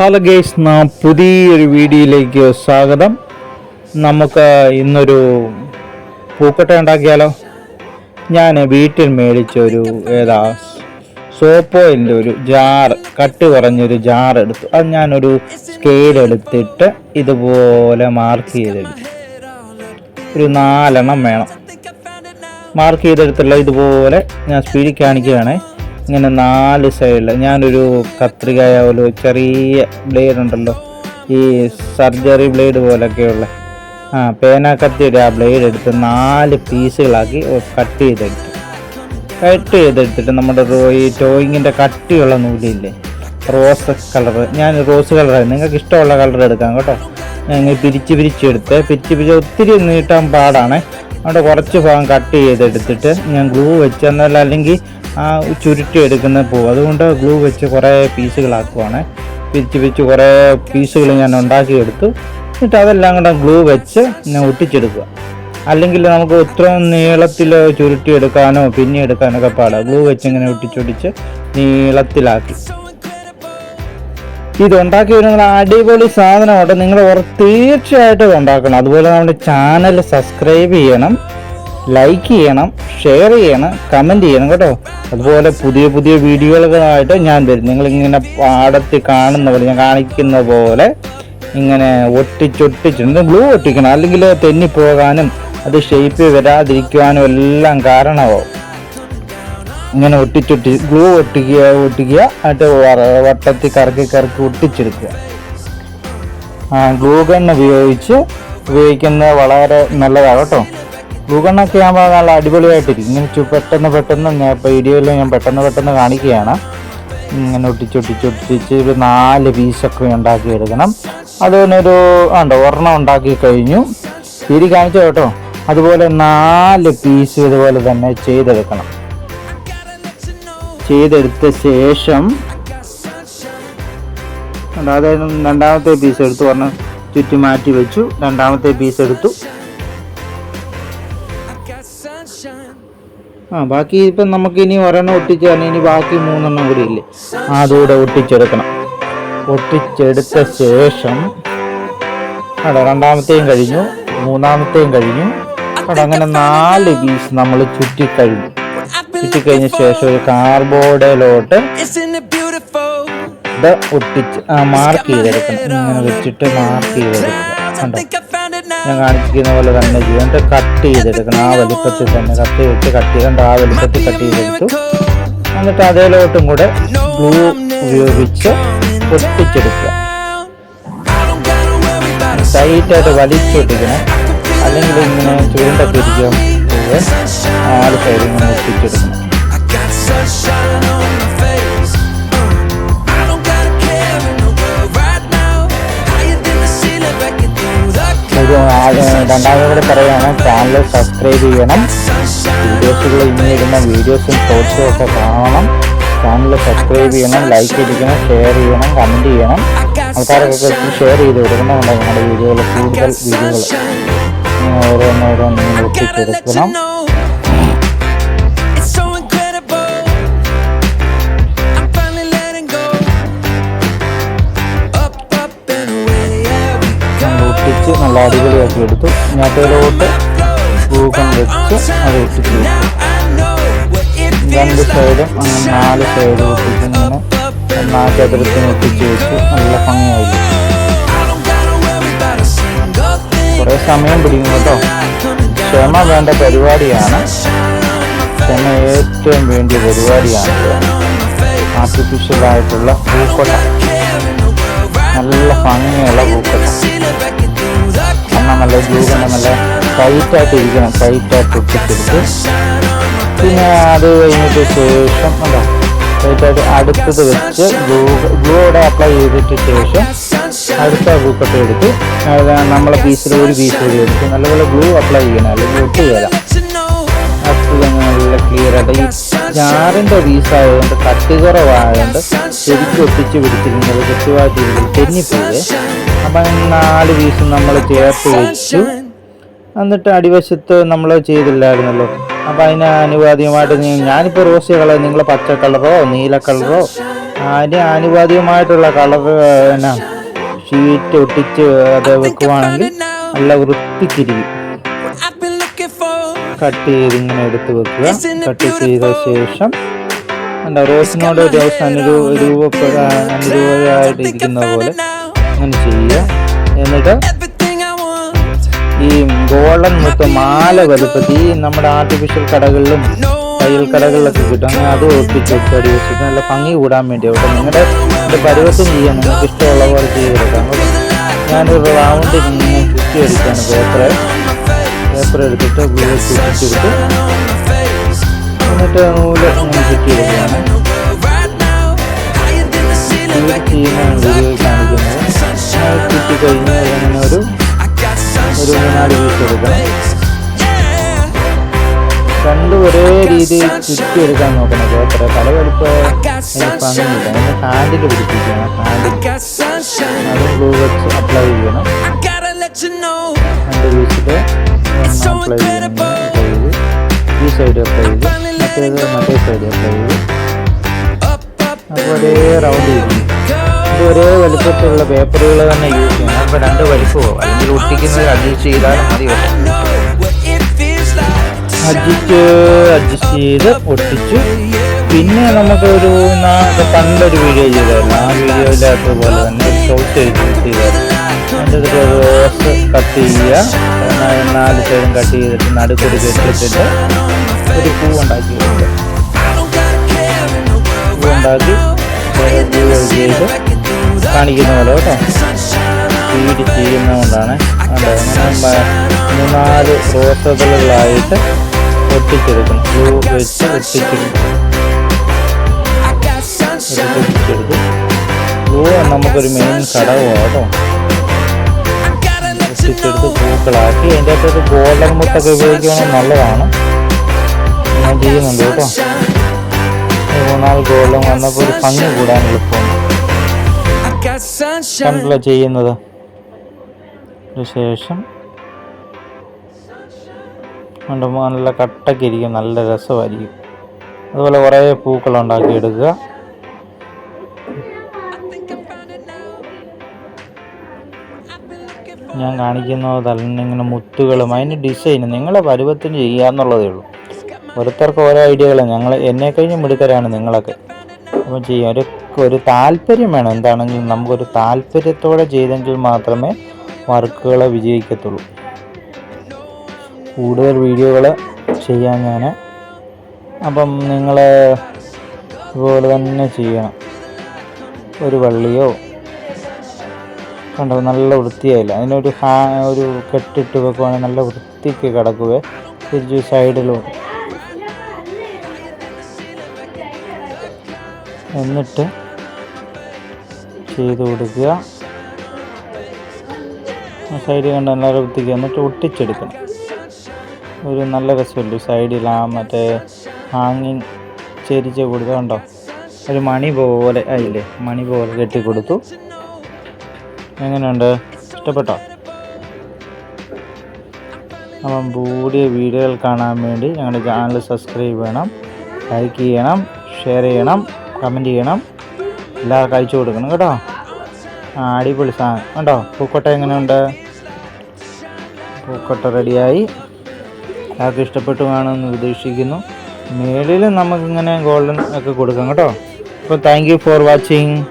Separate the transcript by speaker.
Speaker 1: Hello guys നാം പുതിയൊരു വീഡിയോയിലേക്ക് സ്വാഗതം. നമുക്ക് ഇന്നൊരു പൂക്കട്ട ഉണ്ടാക്കിയാലോ? ഞാൻ വീട്ടിൽ മേടിച്ച ഒരു ഏതാ സോപ്പോയിന്റെ ഒരു ജാർ കട്ട് കുറഞ്ഞൊരു ജാർ എടുത്തു. അത് ഞാനൊരു സ്കെയിൽ എടുത്തിട്ട് ഇതുപോലെ മാർക്ക് ചെയ്തെടുത്തു. ഒരു നാലെണ്ണം വേണം. മാർക്ക് ചെയ്തെടുത്തുള്ള ഇതുപോലെ ഞാൻ സ്പീഡിൽ കാണിക്കുകയാണേ. ഇങ്ങനെ നാല് സൈഡിൽ ഞാനൊരു കത്രിക ഒരു ചെറിയ ബ്ലേഡ് ഉണ്ടല്ലോ. ഈ സർജറി ബ്ലേഡ് പോലൊക്കെയുള്ള. ആ പേന കത്തിയുടെ ആ ബ്ലേഡ് എടുത്ത് നാല് പീസുകളാക്കി കട്ട് ചെയ്തെടുത്തു. കട്ട് ചെയ്തെടുത്തിട്ട് നമ്മുടെ ഈ ടോയിങ്ങിന്റെ കട്ടിയുള്ള നൂലില്ലേ? Rose colour. ഞാൻ റോസ് കളറാണ് നിങ്ങൾക്ക് ഇഷ്ടമുള്ള കളർ എടുക്കാം കേട്ടോ. ഞാൻ ഇങ്ങനെ പിരിച്ച് പിരിച്ചെടുത്ത് പിരിച്ച് പിരിച്ച് ഒത്തിരി നീട്ടാൻ പാടാണ്. അവിടെ കുറച്ച് ഭാഗം കട്ട് ചെയ്തെടുത്തിട്ട് ഞാൻ ഗ്ലൂ വെച്ച് എന്നാൽ അല്ലെങ്കിൽ ആ ചുരുട്ടി എടുക്കുന്ന പൂ. അതുകൊണ്ട് ഗ്ലൂ വെച്ച് കുറേ പീസുകളാക്കുവാണ്. പിരിച്ച് പിരിച്ച് കുറേ പീസുകൾ ഞാൻ ഉണ്ടാക്കിയെടുത്തു. എന്നിട്ട് അതെല്ലാം കൂടെ ഗ്ലൂ വെച്ച് ഞാൻ ഒട്ടിച്ചെടുക്കുക. അല്ലെങ്കിൽ നമുക്ക് ഇത്രയും നീളത്തിൽ ചുരുട്ടി എടുക്കാനോ പിന്നെ എടുക്കാനൊക്കെ പാടാം. ഗ്ലൂ വെച്ച് ഇങ്ങനെ ഒട്ടിച്ചൊടിച്ച് നീളത്തിലാക്കി. ഇത് ഉണ്ടാക്കി വരുന്ന അടിപൊളി സാധനമായിട്ട് നിങ്ങൾ തീർച്ചയായിട്ടും ഉണ്ടാക്കണം. അതുപോലെ നമ്മുടെ ചാനൽ സബ്സ്ക്രൈബ് ചെയ്യണം. ലൈക്ക് ചെയ്യണം ഷെയർ ചെയ്യണം കമന്റ് ചെയ്യണം കേട്ടോ. അതുപോലെ പുതിയ പുതിയ വീഡിയോകളായിട്ട് ഞാൻ വരും. നിങ്ങളിങ്ങനെ പാടത്ത് കാണുന്ന പോലെ ഞാൻ കാണിക്കുന്ന പോലെ ഇങ്ങനെ ഒട്ടിച്ചൊട്ടിച്ച് ഗ്ലൂ ഒട്ടിക്കണം അല്ലെങ്കിൽ തെന്നിപ്പോകാനും അത് ഷേപ്പ് വരാതിരിക്കുവാനും എല്ലാം കാരണമാവും. ഇങ്ങനെ ഒട്ടിച്ചൊട്ടി ഗ്ലൂ ഒട്ടിക്കുക ഒട്ടിക്കുക എന്നിട്ട് വട്ടത്തിൽ കറക്കി കറക്കി ഒട്ടിച്ചെടുക്കുക. ഗ്ലൂ ഗൺ ഉപയോഗിച്ച് ഉപയോഗിക്കുന്നത് വളരെ നല്ലതാണ് കേട്ടോ. ഗ്ലൂ ഗണ്ണൊക്കെ ആകുമ്പോൾ നല്ല അടിപൊളിയായിട്ടിരിക്കും. ഇങ്ങനെ പെട്ടെന്ന് പെട്ടെന്ന് ഞാൻ ഇപ്പോൾ വീഡിയോയിൽ ഞാൻ പെട്ടെന്ന് പെട്ടെന്ന് കാണിക്കുകയാണ്. ഇങ്ങനെ ഒട്ടിച്ചൊട്ടിച്ചൊട്ടിച്ച് ഒരു നാല് പീസൊക്കെ ഉണ്ടാക്കി എടുക്കണം അതിനൊരു ഉണ്ടോ ഒരെണ്ണം ഉണ്ടാക്കി കഴിഞ്ഞു. തിരി കാണിച്ചു കേട്ടോ. അതുപോലെ നാല് പീസ് ഇതുപോലെ തന്നെ ചെയ്തെടുക്കണം. ചെയ്തെടുത്ത ശേഷം അതായത് രണ്ടാമത്തെ പീസ് എടുത്തു പറഞ്ഞ് ചുറ്റി മാറ്റി വെച്ചു. രണ്ടാമത്തെ പീസ് എടുത്തു. ആ ബാക്കി ഇപ്പം നമുക്ക് ഇനി ഒരെണ്ണം ഒട്ടിച്ചാൽ ഇനി ബാക്കി മൂന്നെണ്ണം കൂടി ഇല്ലേ? അതുകൂടെ ഒട്ടിച്ചെടുക്കണം. ഒട്ടിച്ചെടുത്ത ശേഷം അവിടെ രണ്ടാമത്തെയും കഴിഞ്ഞു. മൂന്നാമത്തെയും കഴിഞ്ഞു. അവിടെ അങ്ങനെ നാല് പീസ് നമ്മൾ ചുറ്റിക്കഴിഞ്ഞു ചുറ്റിക്കഴിഞ്ഞ ശേഷം ഒരു കാർബോർഡിലോട്ട്? ഇത് ഒട്ടിച്ച് മാർക്ക് ചെയ്തെടുക്കണം. ഇങ്ങനെ വെച്ചിട്ട് മാർക്ക്
Speaker 2: ചെയ്തെടുക്കണം.
Speaker 1: കണ്ടോ? ഞാൻ കാണിച്ചിരിക്കുന്ന പോലെ തന്നെ ചെയ്യാം. എന്നിട്ട് കട്ട് ചെയ്തെടുക്കണം. ആ വലിപ്പത്തിൽ തന്നെ കട്ട് വെച്ച് കട്ട് ചെയ്തുകൊണ്ട് ആ വലിപ്പത്തിൽ കട്ട് ചെയ്തെടുത്തു. എന്നിട്ട് അതേലോട്ടും കൂടെ ഗ്ലൂ ഉപയോഗിച്ച്
Speaker 2: a
Speaker 1: ടൈറ്റായിട്ട് വലിച്ചൊട്ടിക്കണം. അല്ലെങ്കിൽ ഇങ്ങനെ ചൂണ്ട ഇരിക്കും ആൾ സൈഡ് ഇങ്ങനെ ഒട്ടിച്ചെടുക്കണം ഒരു ആ- പറയുകയാണ് ചാനൽ സബ്സ്ക്രൈബ് ചെയ്യണം. വീഡിയോസുകൾ ഇനി ഇടുന്ന വീഡിയോസും ഷോർട്സും ഒക്കെ കാണണം. ചാനൽ സബ്സ്ക്രൈബ് ചെയ്യണം. ലൈക്ക് അടിക്കണം ഷെയർ ചെയ്യണം. കമന്റ് ചെയ്യണം. ആൾക്കാരൊക്കെ ഷെയർ ചെയ്ത് കൊടുക്കണം നമ്മുടെ വീഡിയോകൾ കൂടുതൽ വീഡിയോകൾ ഓരോന്നോരോന്നും ഒട്ടിച്ചെടുക്കണം. നല്ല അടിപൊളിയാക്കി എടുത്തു. ഇങ്ങോട്ടേലോട്ട് തൂക്കം വെച്ച് അത് ഒട്ടിച്ച് രണ്ട്. സൈഡും അങ്ങനെ നാല് സൈഡ് ഒട്ടിച്ച് ഇങ്ങനെ ഒന്നാക്കി അതിർത്തിന് ഒട്ടിച്ച് വെച്ച് നല്ല
Speaker 2: thing.
Speaker 1: കുറേ സമയം പിടിക്കും കേട്ടോ. ക്ഷമ വേണ്ട പരിപാടിയാണ്. ക്ഷമ ഏറ്റവും വേണ്ടിയ പരിപാടിയാണ് ആർട്ടിഫിഷ്യൽ ആയിട്ടുള്ള പൂക്കൊട്ട. നല്ല ഭംഗിയുള്ള പൂക്കൊട്ട. നല്ല ഗ്ലൂഗണ്ട നല്ല ടൈറ്റായിട്ട് ഇരിക്കണം ടൈറ്റായിട്ട് ഒട്ടിച്ചെടുത്ത്. പിന്നെ അത് കഴിഞ്ഞിട്ട് ശേഷം എന്താ ടൈറ്റായിട്ട് അടുത്തത് വെച്ച് ഗ്ലൂ ഗ്ലൂടെ അപ്ലൈ ചെയ്തിട്ട് ശേഷം അടുത്ത ഗ്ലൂക്കട്ട് എടുത്ത് നമ്മളെ പീസിൽ ഒരു പീസ് കൂടി എടുത്ത് നല്ലപോലെ ഗ്ലൂ അപ്ലൈ ചെയ്യണം അല്ലെങ്കിൽ ഒട്ടി നല്ല ക്ലിയർ ഈ ജാറിന്റെ പീസായതുകൊണ്ട് കട്ടി കുറവായതുകൊണ്ട് ശരിക്കും ഒട്ടിച്ച് പിടിച്ചിരുന്നത് കൃത്യമായിട്ട് തെന്നിപ്പോയി. അപ്പം നാല് പീസ് നമ്മൾ ചേർത്ത് വെച്ചു. എന്നിട്ട് അടിവശത്ത് നമ്മൾ ചെയ്തില്ലായിരുന്നല്ലോ. അപ്പം അതിന് അനുവാദികമായിട്ട് നീ ഞാനിപ്പോൾ റോസ് കളർ നിങ്ങൾ പച്ച കളറോ നീല കളറോ? അതിന് ആനുപാതികമായിട്ടുള്ള കളർ എന്നാ ഷീറ്റ് ഒട്ടിച്ച് അത് വെക്കുവാണെങ്കിൽ നല്ല വൃത്തിക്കിരിക്കും കട്ട് ചെയ്ത് ഇങ്ങനെ എടുത്ത് വെക്കുക. കട്ട് ചെയ്ത ശേഷം എന്താ റോസിനോട് ഒരു അനുരൂ രൂപപ്പെടാ അനുരൂപമായിട്ട് ഇരിക്കുന്ന പോലെ അങ്ങനെ ചെയ്യുക. എന്നിട്ട്. ഈ ഗോൾഡൻ മുത്ത് മാല വലുപ്പത്തിൽ ഈ നമ്മുടെ ആർട്ടിഫിഷ്യൽ കടകളിലും തയ്യൽ കടകളിലൊക്കെ കിട്ടും. അങ്ങനെ അത് ഒപ്പിച്ച് വെച്ചടി വെച്ചിട്ട് നല്ല ഭംഗി കൂടാൻ വേണ്ടി അവിടെ നിങ്ങളുടെ എന്റെ പരുവത്തും ചെയ്യാൻ നിങ്ങൾക്ക് ഇഷ്ടമുള്ള പോലെ ചെയ്തെടുക്കാം. കൊടുക്കാം ഞാനൊരു റൗണ്ട് ഇങ്ങനെ ചുറ്റി എടുക്കുകയാണ് പേപ്പർ പേപ്പർ എടുത്തിട്ട് ഗ്ലൂ ചുറ്റിച്ചെടുത്ത് എന്നിട്ട് നൂൽ ഇങ്ങനെ ചുറ്റി എടുക്കുകയാണ്. ചെയ്യുന്ന വീഡിയോയിൽ കാണിക്കുന്നത് കഴിഞ്ഞ് അങ്ങനെ ഒരു ഒരു മൂന്നാൽ പീസ്
Speaker 2: Yeah.
Speaker 1: ഒരേ രീതിയിൽ ചുറ്റി എടുക്കാൻ നോക്കണം പേപ്പർ പല വലിപ്പം ഭംഗിയില്ല അതിന് ഹാൻഡിൽ പിടിപ്പിക്കണം ഹാൻഡിൽ വെച്ച് അപ്ലൈ ചെയ്യണം. രണ്ട് പീസിൽ അപ്ലൈ ചെയ്യണം അപ്ലൈ ചെയ്ത് മറ്റേ സൈഡ് അപ്ലൈ ചെയ്ത് അപ്പോൾ ഒരേ റൗണ്ട്. ഇത് ഒരേ വലുപ്പത്തിലുള്ള പേപ്പറുകൾ തന്നെ യൂസ് ചെയ്യണം അപ്പോൾ രണ്ട് വലിപ്പമോ അല്ലെങ്കിൽ ഒട്ടിക്കുന്നത് അഡ്ജസ്റ്റ് ചെയ്താലും മതി. അഡ്ജസ്റ്റ് അഡ്ജസ്റ്റ് ചെയ്ത് ഒട്ടിച്ചു പിന്നെ നമുക്കൊരു പണ്ടൊരു വീഡിയോ ചെയ്തായിരുന്നു. ആ വീഡിയോയിലകത്ത് പോലെ തന്നെ ഷോട്ട് ചെയ്തായിരുന്നു. അതിന്റെ ഒരു റോസ് കട്ട് ചെയ്യുക. നാല് സൈഡും കട്ട് ചെയ്തിട്ട് നടുക്കൊരു കെട്ടിട്ടിട്ട് ഒരു പൂ ഉണ്ടാക്കി പൂ ഉണ്ടാക്കി. ചെയ്ത് കാണിക്കുന്ന പോലെ കേട്ടോ. ഫീഡ് ചെയ്യുന്നതുകൊണ്ടാണ്. മൂന്നാൽ റോസകളായിട്ട് ഒട്ടിച്ചെടുക്കണം ബ്ലൂ വെച്ച് ഒട്ടിച്ചെടുക്കും ബ്ലൂ നമുക്കൊരു മെയിൻ ഘടകമാണ് കേട്ടോ. ഒട്ടിച്ചെടുത്ത് പൂക്കളാക്കി. അതിന്റെ അകത്തൊരു ഗോൾഡൻ മുട്ടൊക്കെ ഉപയോഗിക്കുകയാണെങ്കിൽ നല്ലതാണ്. ഞാൻ ചെയ്യുന്നുണ്ട് കേട്ടോ. മൂന്നാൽ ഗോൾഡൻ വന്നപ്പോൾ ഒരു ഭംഗി കൂടാൻ എളുപ്പമുണ്ട്
Speaker 2: I
Speaker 1: കണ്ടല്ലോ ചെയ്യുന്നത്. ശേഷം കണ്ടോ നല്ല കട്ടയ്ക്ക് ഇരിക്കും. നല്ല രസമായിരിക്കും. അതുപോലെ കുറേ പൂക്കൾ ഉണ്ടാക്കി എടുക്കുക.
Speaker 2: I think I found it now. I've been looking for.
Speaker 1: ഞാൻ കാണിക്കുന്നത് തന്നെ ഇങ്ങനെ മുത്തുകളും അതിന്റെ ഡിസൈൻ നിങ്ങളെ പരുവത്തിന് ചെയ്യാന്നുള്ളതേ ഉള്ളൂ. ഓരോരുത്തർക്ക് ഓരോ ഐഡിയകളും ഞങ്ങൾ എന്നെ കഴിഞ്ഞ് മിടുക്കരാണ് നിങ്ങളൊക്കെ. അപ്പം ചെയ്യാം. ഒരു ഒരു താല്പര്യം വേണം. എന്താണെങ്കിലും നമുക്കൊരു താല്പര്യത്തോടെ ചെയ്തെങ്കിൽ മാത്രമേ വർക്കുകൾ വിജയിക്കത്തുള്ളൂ. കൂടുതൽ വീഡിയോകൾ ചെയ്യാൻ ഞാൻ. അപ്പം നിങ്ങൾ ഇതുപോലെ തന്നെ ചെയ്യണം. ഒരു വള്ളിയോ കണ്ടോ? നല്ല വൃത്തിയായില്ല. അതിനൊരു ഹാ ഒരു കെട്ടിട്ട് വെക്കുവാണെങ്കിൽ നല്ല വൃത്തിക്ക് കിടക്കുവേ. തിരിച്ച് സൈഡിലും എന്നിട്ട് ചെയ്ത് കൊടുക്കുക. സൈഡ് കണ്ട് നല്ല വൃത്തിക്ക് എന്നിട്ട് ഒട്ടിച്ചെടുക്കണം. ഒരു നല്ല രസമല്ലേ സൈഡിൽ ആ മറ്റേ ഹാങ്ങിങ് ചെരിച്ച് കൊടുക്കുക കണ്ടോ? ഒരു മണി പോലെ ആയില്ലേ? മണി പോലെ കെട്ടി കൊടുത്തു. എങ്ങനെയുണ്ട്? ഇഷ്ടപ്പെട്ടോ? അപ്പം കൂടിയ വീഡിയോകൾ കാണാൻ വേണ്ടി ഞങ്ങളുടെ ചാനൽ സബ്സ്ക്രൈബ് ചെയ്യണം ലൈക്ക് ചെയ്യണം ഷെയർ ചെയ്യണം. കമന്റ് ചെയ്യണം. എല്ലാവർക്കും അയച്ചു കൊടുക്കണം കേട്ടോ. ആ അടിപൊളി സാധനം. കണ്ടോ? പൂക്കോട്ട എങ്ങനെയുണ്ട്? പൂക്കോട്ട റെഡിയായി. എല്ലാവർക്കും ഇഷ്ടപ്പെട്ടു കാണുമെന്ന് പ്രതീക്ഷിക്കുന്നു. മേളിൽ നമുക്കിങ്ങനെ ഗോൾഡൻ ഒക്കെ കൊടുക്കാം കേട്ടോ. അപ്പോൾ താങ്ക് യു ഫോർ വാച്ചിങ്